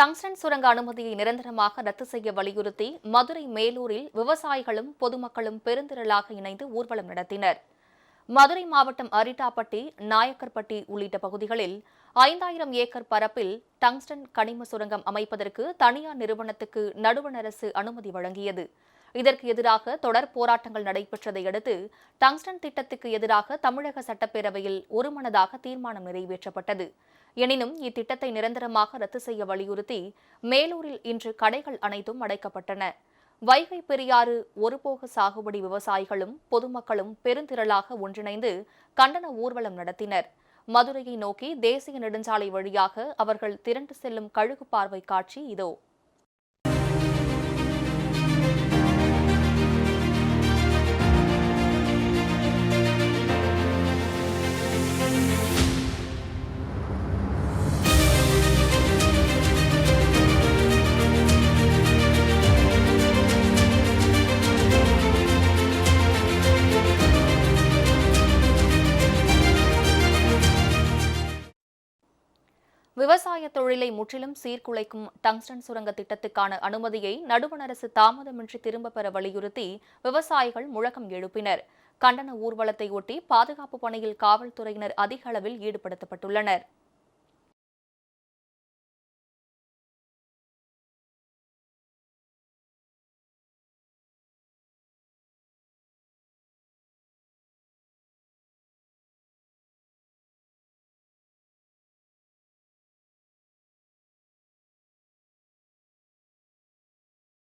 Tungsten சுரங்க அனுமதியை நிரந்தரமாக ரத்து செய்ய வலியுறுத்தி மதுரை மேலூரில் விவசாயிகளும் பொதுமக்களும் பெருந்திரளாக இணைந்து ஊர்வலம் நடத்தினர். மதுரை மாவட்டம் அரிட்டாப்பட்டி நாயக்கர்பட்டி உள்ளிட்ட பகுதிகளில் ஐந்தாயிரம் ஏக்கர் பரப்பில் டங்ஸ்டன் கனிம சுரங்கம் அமைப்பதற்கு தனியார் நிறுவனத்துக்கு நடுவண் அரசு அனுமதி வழங்கியது. இதற்கு எதிராக தொடர் போராட்டங்கள் நடைபெற்றதை அடுத்து டங்ஸ்டன் திட்டத்துக்கு எதிராக தமிழக சட்டப்பேரவையில் ஒருமனதாக தீர்மானம் நிறைவேற்றப்பட்டது. எனினும் இத்திட்டத்தை நிரந்தரமாக ரத்து செய்ய வலியுறுத்தி மேலூரில் இன்று கடைகள் அனைத்தும் அடைக்கப்பட்டன. வைகை பெரியாறு ஒருபோக சாகுபடி விவசாயிகளும் பொதுமக்களும் பெருந்திரளாக ஒன்றிணைந்து கண்டன ஊர்வலம் நடத்தினர். மதுரையை நோக்கி தேசிய நெடுஞ்சாலை வழியாக அவர்கள் திரண்டு செல்லும் கழுகு பார்வை காட்சி இதோ. விவசாய தொழிலை முற்றிலும் சீர்குலைக்கும் டங்ஸ்டன் சுரங்க திட்டத்துக்கான அனுமதியை நடுவண் அரசு தாமதமின்றி திரும்பப் பெற வலியுறுத்தி விவசாயிகள் முழக்கம் எழுப்பினர். கண்டன ஊர்வலத்தை ஒட்டி பாதுகாப்பு பணியில் காவல்துறையினர் அதிக அளவில் ஈடுபடுத்தப்பட்டுள்ளனர்.